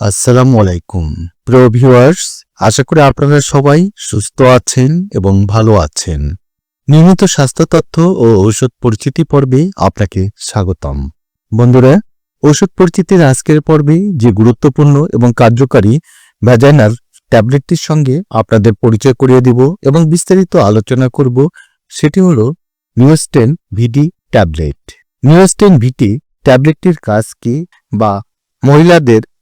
আসসালামু আলাইকুম। প্রিয় ভিউয়ার্স আশা করি আপনারা সবাই সুস্থ আছেন এবং ভালো আছেন। নিয়মিত স্বাস্থ্য তথ্য ও ঔষধ পরিচিতি পর্বে আপনাকে স্বাগতম। বন্ধুরা, ঔষধ পরিচিতির আজকের পর্বে যে গুরুত্বপূর্ণ এবং কার্যকারী ভ্যাজাইনার ট্যাবলেটটির সঙ্গে আপনাদের পরিচয় করিয়ে দিব এবং বিস্তারিত আলোচনা করব, সেটি হলো নিউস্টেন ভিডি ট্যাবলেট। নিউস্টেন ভিটি ট্যাবলেটটির কাজ কি বা মহিলাদের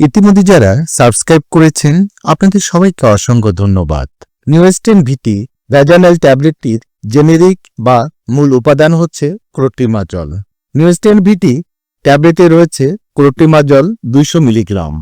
ইতিমধ্যে যারা সাবস্ক্রাইব করেছেন, আপনাদের সবাইকে অসংখ্য ধন্যবাদ। নিউস্টেন ভিটি ভ্যাজানাল ট্যাবলেটটির জেনেরিক বা মূল উপাদান হচ্ছে ক্রোটিমাজল নিউস্টেন ভিটি ট্যাবলেটে রয়েছে ক্রোটিমাজল দুইশো মিলিগ্রাম।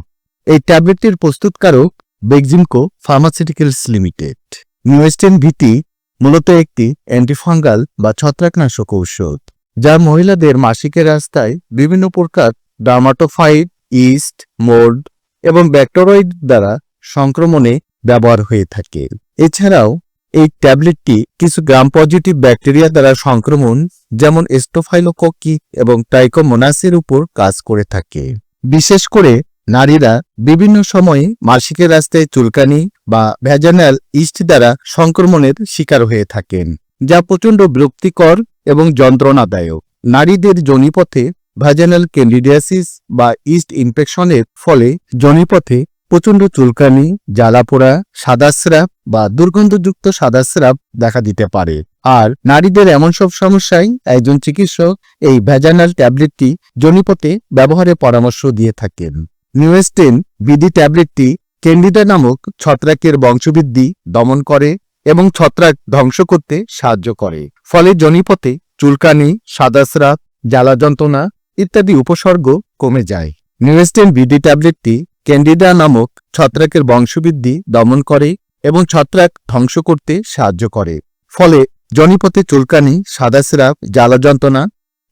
এই ট্যাবলেটটির প্রস্তুতকারক বেগজিমকো ফার্মাসিউটিক্যালস লিমিটেড। নিউস্টেন ভিটি মূলত একটি অ্যান্টিফাঙ্গাল বা ছত্রাকনাশক ঔষধ, যা মহিলাদের মাসিকের রাস্তায় বিভিন্ন প্রকার ডার্মাটোফাইট ইস্ট মোল্ড এবং ব্যাকটেরয়েড দ্বারা সংক্রমণে ব্যবহার হয়ে থাকে। এছাড়াও, এই ট্যাবলেটটি কিছু গ্রাম পজিটিভ ব্যাকটেরিয়া দ্বারা সংক্রমণ, যেমন স্টোফাইলোককি এবং টাইকোমোনাসের উপর কাজ করে থাকে। বিশেষ করে, নারীরা বিভিন্ন সময়ে মাসিকের রাস্তায় চুলকানি বা ভ্যাজানাল ইস্ট দ্বারা সংক্রমণের শিকার হয়ে থাকেন, যা প্রচণ্ড বিরক্তিকর এবং যন্ত্রণাদায়ক। নারীদের যোনিপথে ভ্যাজানাল ক্যান্ডিডিয়াসিস বা ইস্ট ইনফেকশনের ফলে যোনিপথে প্রচণ্ড চুলকানি, জ্বালাপোড়া সাদাস্রাব বা দুর্গন্ধযুক্ত সাদাস্রাব দেখা দিতে পারে। আর নারীদের এমন সব সমস্যায় একজন চিকিৎসক এই ভ্যাজানাল ট্যাবলেটটি যোনিপথে ব্যবহারের পরামর্শ দিয়ে থাকেন। নিউএস্টেন বিডি ট্যাবলেটটি ক্যান্ডিডা নামক ছত্রাকের বংশবৃদ্ধি দমন করে এবং ছত্রাক ধ্বংস করতে সাহায্য করে। ফলে জনিপথে চুলকানি সাদাস্রাব জ্বালা যন্ত্রণা ইত্যাদি উপসর্গ কমে যায়। নিউস্টেন বিডি ট্যাবলেটটি ক্যান্ডিডা নামক ছত্রাকের বংশবৃদ্ধি দমন করে এবং ছত্রাক ধ্বংস করতে সাহায্য করে। ফলে জনিপথে চুলকানি সাদাস্রাব জ্বালা যন্ত্রণা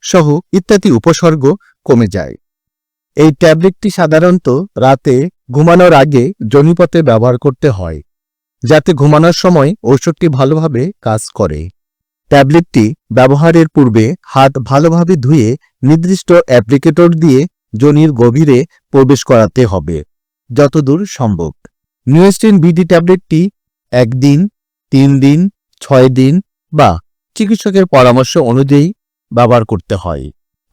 সহ ইত্যাদি উপসর্গ কমে যায়। এই ট্যাবলেটটি সাধারণত রাতে ঘুমানোর আগে জনিপথে ব্যবহার করতে হয়, যাতে ঘুমানোর সময় ঔষধটি ভালোভাবে কাজ করে। ট্যাবলেটটি ব্যবহারের পূর্বে হাত ভালোভাবে ধুয়ে নির্দিষ্ট অ্যাপ্লিকেটর দিয়ে জনির গভীরে প্রবেশ করাতে হবে, যতদূর সম্ভব। নিউস্টিন বিডি ট্যাবলেটটি একদিন, তিন দিন, ছয় দিন বা চিকিৎসকের পরামর্শ অনুযায়ী ব্যবহার করতে হয়।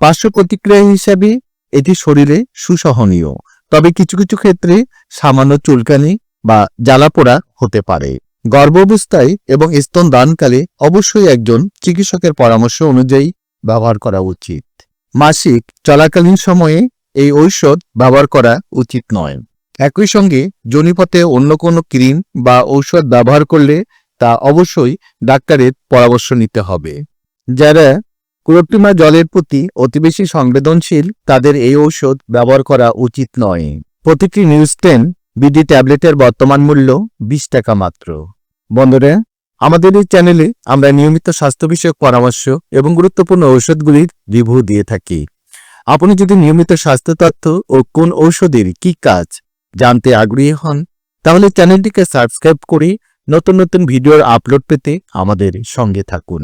পার্শ্ব প্রতিক্রিয়া হিসাবে এটি শরীরে সুসহনীয়, তবে কিছু কিছু ক্ষেত্রে সামান্য চুলকানি বা জ্বালাপোড়া হতে পারে। গর্ভাবস্থায় এবং স্তন দানকালে অবশ্যই একজন চিকিৎসকের পরামর্শ অনুযায়ী ব্যবহার করা উচিত। মাসিক চলাকালীন সময়ে এই ঔষধ ব্যবহার করা উচিত নয়। একই সঙ্গে জনিপথে অন্য কোনো ক্রিম বা ঔষধ ব্যবহার করলে তা অবশ্যই ডাক্তারের পরামর্শ নিতে হবে। যারা ক্লোট্রিমা জলের প্রতি অতি বেশি সংবেদনশীল তাদের এই ঔষধ ব্যবহার করা উচিত নয়। প্রতিটি নিউজটেন বিডি ট্যাবলেটের বর্তমান মূল্য বিশ টাকা মাত্র। বন্ধুরা, আমাদের এই চ্যানেলে আমরা নিয়মিত স্বাস্থ্য বিষয়ক পরামর্শ এবং গুরুত্বপূর্ণ ঔষধগুলির রিভিউ দিয়ে থাকি। আপনি যদি নিয়মিত স্বাস্থ্য তথ্য ও কোন ঔষধের কি কাজ জানতে আগ্রহী হন, তাহলে চ্যানেলটিকে সাবস্ক্রাইব করে নতুন নতুন ভিডিওর আপলোড পেতে আমাদের সঙ্গে থাকুন।